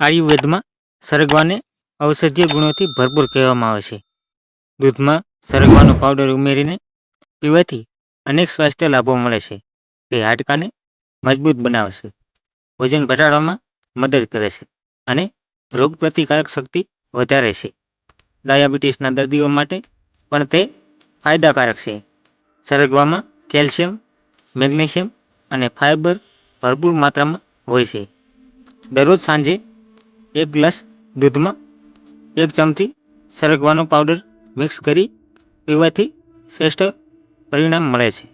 આયુર્વેદમાં સરગવાને ઔષધીય ગુણોથી ભરપૂર કહેવામાં આવે છે. દૂધમાં સરગવાનો પાવડર ઉમેરીને પીવાથી અનેક સ્વાસ્થ્ય લાભો મળે છે. તે હાડકાને મજબૂત બનાવે છે. વજન ઘટાડવામાં મદદ કરે છે અને રોગપ્રતિકારક શક્તિ વધારે છે. ડાયાબિટીસના દર્દીઓ માટે પણ તે ફાયદાકારક છે. સરગવામાં કેલ્શિયમ, મેગ્નેશિયમ અને ફાઇબર ભરપૂર માત્રામાં હોય છે. દરરોજ સાંજે એક ગ્લાસ દૂધમાં એક ચમચી સરગવાનો પાવડર મિક્સ કરી પીવાથી શ્રેષ્ઠ પરિણામ મળે છે.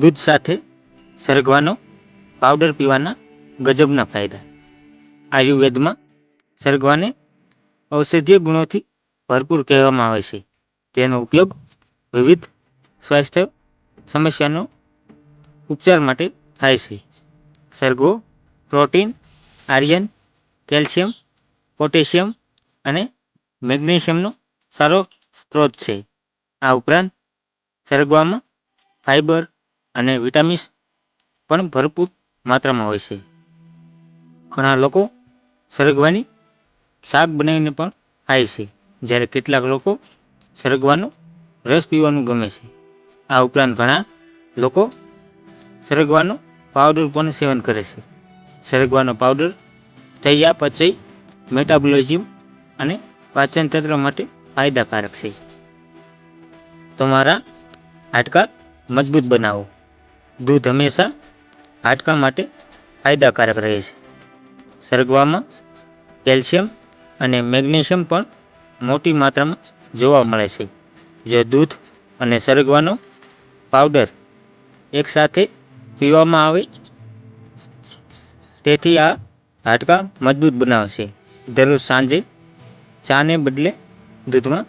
દૂધ સાથે સરગવાનો પાવડર પીવાના ગજબના ફાયદા. આયુર્વેદમાં સરગવાને ઔષધીય ગુણોથી ભરપૂર કહેવામાં આવે છે. તેનો ઉપયોગ વિવિધ સ્વાસ્થ્ય સમસ્યાનો ઉપચાર માટે થાય છે. સરગવો પ્રોટીન, આયર્ન કેલ્શિયમ, પોટેશિયમ અને મેગ્નેશિયમનો સારો સ્ત્રોત છે. આ ઉપરાંત સરગવામાં ફાઇબર અને વિટામિન્સ પણ ભરપૂર માત્રામાં હોય છે. ઘણા લોકો સરગવાની શાક બનાવીને પણ ખાય છે, જ્યારે કેટલાક લોકો સરગવાનો રસ પીવાનું ગમે છે. આ ઉપરાંત ઘણા લોકો સરગવાનો પાવડર પણ સેવન કરે છે. સરગવાનો પાવડર ચયાપચય મેટાબોલિઝમ અને પાચનતંત્ર માટે ફાયદાકારક છે. તમારા હાડકાં મજબૂત બનાવો. દૂધ હંમેશા હાડકાં માટે ફાયદાકારક રહે છે. સરગવામાં કેલ્શિયમ અને મેગ્નેશિયમ પણ મોટી માત્રામાં જોવા મળે છે. જો દૂધ અને સરગવાનો પાવડર એકસાથે પીવામાં આવે, તેથી આ હાડકાં મજબૂત બનાવશે. દરરોજ સાંજે ચાને બદલે દૂધમાં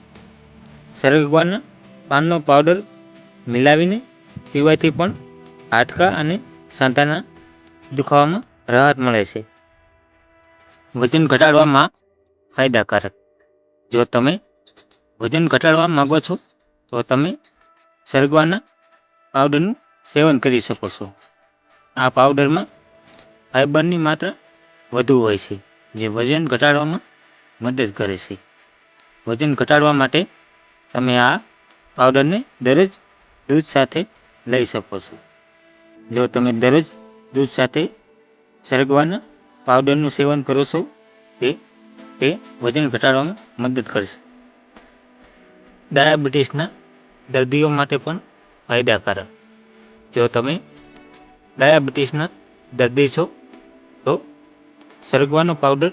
સરગવાના પાનનો પાવડર મિલાવીને પીવાથી પણ હાડકા અને સાંધાના દુખાવામાં રાહત મળે છે. વજન ઘટાડવામાં ફાયદાકારક. જો તમે વજન ઘટાડવા માંગો છો, તો તમે સરગવાના પાવડરનું સેવન કરી શકો છો. આ પાવડરમાં ફાઇબરની માત્રા વધુ હોય છે, જે વજન ઘટાડવામાં મદદ કરે છે. વજન ઘટાડવા માટે તમે આ પાવડરને દરરોજ દૂધ સાથે લઈ શકો છો. જો તમે દરરોજ દૂધ સાથે સરગવાના પાવડરનું સેવન કરો છો, તે તે વજન ઘટાડવામાં મદદ કરશે. ડાયાબિટીસના દર્દીઓ માટે પણ ફાયદાકારક. જો તમે ડાયાબિટીસના દર્દી છો સરગવાનો પાવડર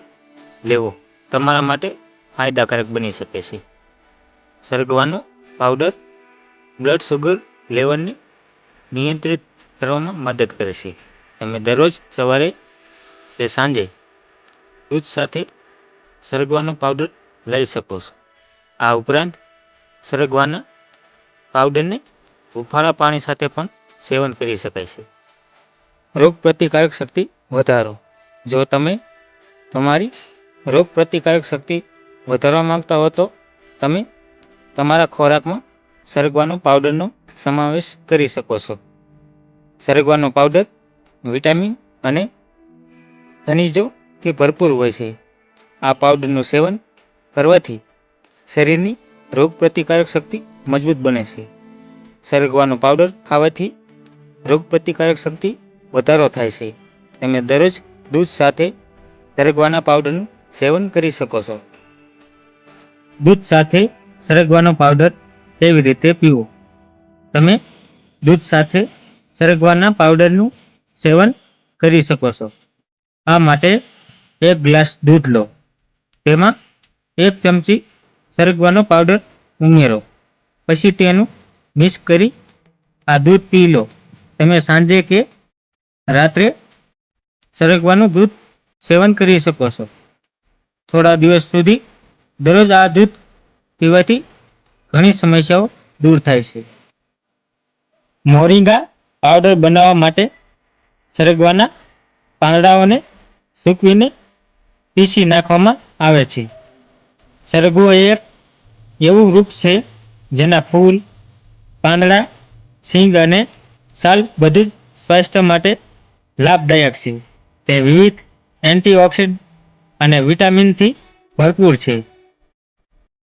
લેવો. તમારા માટે ફાયદાકારક બની શકે છે. સરગવાનો પાવડર બ્લડ શુગર લેવલને નિયંત્રિત કરવામાં મદદ કરે છે. તમે દરરોજ સવારે કે સાંજે દૂધ સાથે સરગવાનો પાવડર લઈ શકો છો. આ ઉપરાંત સરગવાના પાવડરને હુંફાળા પાણી સાથે પણ સેવન કરી શકાય છે. રોગ પ્રતિકારક શક્તિ વધારો. જો તમે તમારી રોગ પ્રતિકારક શક્તિ વધારવા માંગતા હો તો તમે તમારા ખોરાકમાં સરગવાનો પાવડરનો સમાવેશ કરી શકો છો. સરગવાનો પાવડર વિટામિન અને ખનિજોથી ભરપૂર હોય છે. આ પાવડરનું સેવન કરવાથી શરીરની રોગ પ્રતિકારક શક્તિ મજબૂત બને છે. સરગવાનો પાવડર ખાવાથી રોગ પ્રતિકારક શક્તિ વધારો થાય છે. તમે દરરોજ દૂધ સાથે સરગવાના પાવડરનું સેવન કરી શકો છો. દૂધ સાથે સરગવાનો પાવડર કેવી રીતે પીવો? તમે દૂધ સાથે સરગવાના પાવડરનું સેવન કરી શકો છો. આ માટે એક ગ્લાસ દૂધ લો. તેમાં એક ચમચી સરગવાનો પાવડર ઉમેરો. પછી તેનું મિક્સ કરી આ દૂધ પી લો. તમે સાંજે કે રાત્રે સરગવાનું દૂધ સેવન કરી શકો છો. થોડા દિવસ સુધી દરરોજ આ દૂધ પીવાથી ઘણી સમસ્યાઓ દૂર થાય છે. મોરિંગા પાવડર બનાવવા માટે સરગવાના પાંદડાઓને સૂકવીને પીસી નાખવામાં આવે છે. સરગવો એક એવું વૃક્ષ છે જેના ફૂલ, પાંદડા, સિંગ અને સાલ બધું જ સ્વાસ્થ્ય માટે લાભદાયક છે. તે વિવિધ એન્ટીઓક્સિડ અને વિટામિનથી ભરપૂર છે.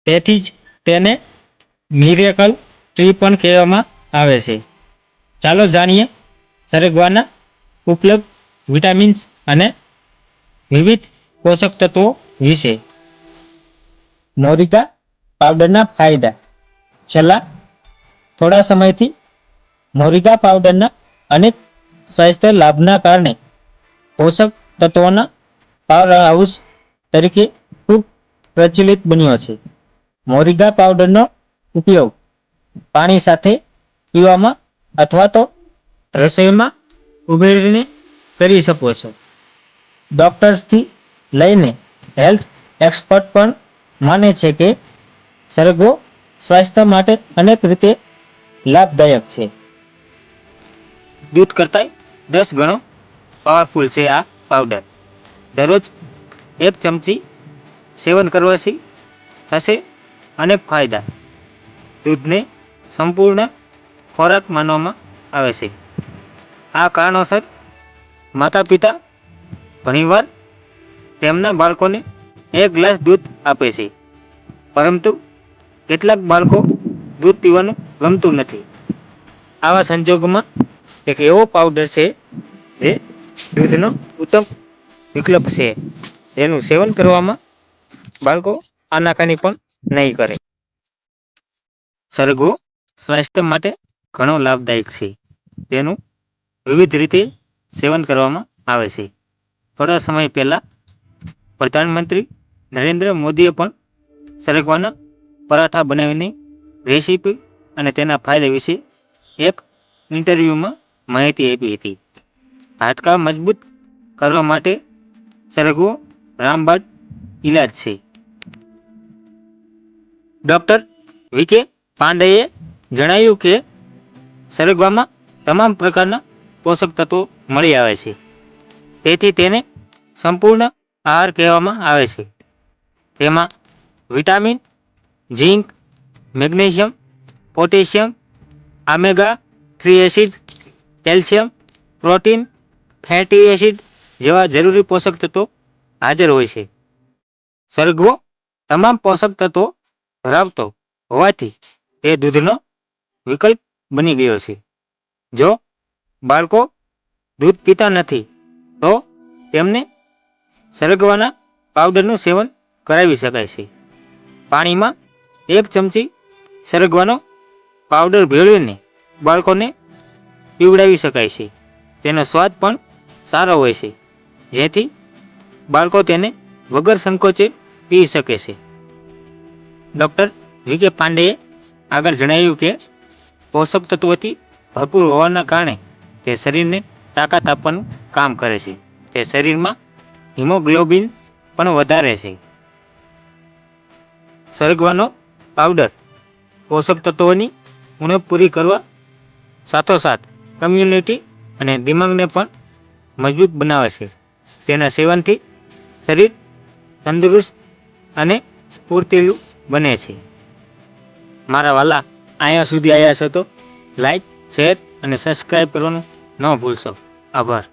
તેથી જ તેને મિરેકલ ટ્રી પણ કહેવામાં આવે છે. ચાલો જાણીએ સરગવાના ઉપલબ્ધ વિટામિન્સ અને વિવિધ પોષક તત્વો વિશે. મોરિકા પાવડરના ફાયદા. છેલ્લા થોડા સમયથી મોરિકા પાવડરના અનેક સ્વાસ્થ્ય લાભના કારણે પોષક તત્વોના પાવર હાઉસ તરીકે ખૂબ પ્રચલિત બન્યો છે. મોરિગા પાવડરનો ઉપયોગ પાણી સાથે પીવામાં અથવા તો રસોઈમાં ઉમેરીને કરી શકો છો. ડૉક્ટર્સથી લઈને હેલ્થ એક્સપર્ટ પણ માને છે કે સરગવો સ્વાસ્થ્ય માટે અનેક રીતે લાભદાયક છે. દૂધ કરતાં દસ ગણો પાવરફુલ છે આ પાવડર દરરોજ એક ચમચી સેવન કરવાથી થશે અનેક ફાયદા. દૂધને સંપૂર્ણ ખોરાક માનવામાં આવે છે. આ કારણોસર માતા પિતા ઘણીવાર તેમના બાળકોને એક ગ્લાસ દૂધ આપે છે. પરંતુ કેટલાક બાળકો દૂધ પીવાનું ગમતું નથી. આવા સંજોગોમાં એક એવો પાવડર છે જે દૂધનો ઉત્તમ વિકલ્પ છે. જેનું સેવન કરવામાં બાળકો આનાકાની પણ નહીં કરે. સરગવો સ્વાસ્થ્ય માટે ઘણો લાભદાયક છે. તેનું વિવિધ રીતે સેવન કરવામાં આવે છે. થોડા સમય પહેલા પ્રધાનમંત્રી નરેન્દ્ર મોદીએ પણ સરગવાના પરાઠા બનાવીને રેસીપી અને તેના ફાયદા વિશે એક ઇન્ટરવ્યૂમાં માહિતી આપી હતી. હાડકાં મજબૂત કરવા માટે સરગવો રામબાટ ઇલાજ છે. ડૉક્ટર વીકે પાંડેએ જણાવ્યું કે સરગવામાં તમામ પ્રકારના પોષક તત્વો મળી આવે છે. તેથી તેને સંપૂર્ણ આહાર કહેવામાં આવે છે. તેમાં vitamin, zinc, magnesium, potassium omega three acid, calcium, protein fatty acid જેવા જરૂરી પોષક તત્વો હાજર હોય છે. સરગવો તમામ પોષક તત્વો ધરાવતો હોવાથી તે દૂધનો વિકલ્પ બની ગયો છે. જો બાળકો દૂધ પીતા નથી, તો તેમને સરગવાના પાવડરનું સેવન કરાવી શકાય છે. પાણીમાં એક ચમચી સરગવાનો પાવડર ભેળવીને બાળકોને પીવડાવી શકાય છે. તેનો સ્વાદ પણ સારો હોય છે. જેથી બાળકો તેને વગર સંકોચે પી શકે છે. ડૉક્ટર વી કે પાંડેએ આગળ જણાવ્યું કે પોષક તત્વોથી ભરપૂર હોવાના કારણે તે શરીરને તાકાત આપવાનું કામ કરે છે. તે શરીરમાં હિમોગ્લોબિન પણ વધારે છે. સરગવાનો પાવડર પોષક તત્વોની ઉણપ પૂરી કરવા સાથોસાથ કમ્યુનિટી અને દિમાગને પણ મજબૂત બનાવે છે. તેના સેવનથી શરીર તંદુરસ્ત અને સ્ફૂર્તિલું બને છે. મારા વાલા, અહીંયા સુધી આવ્યા છો તો લાઈક શેર અને સબસ્ક્રાઈબ કરવાનું ન ભૂલશો. આભાર.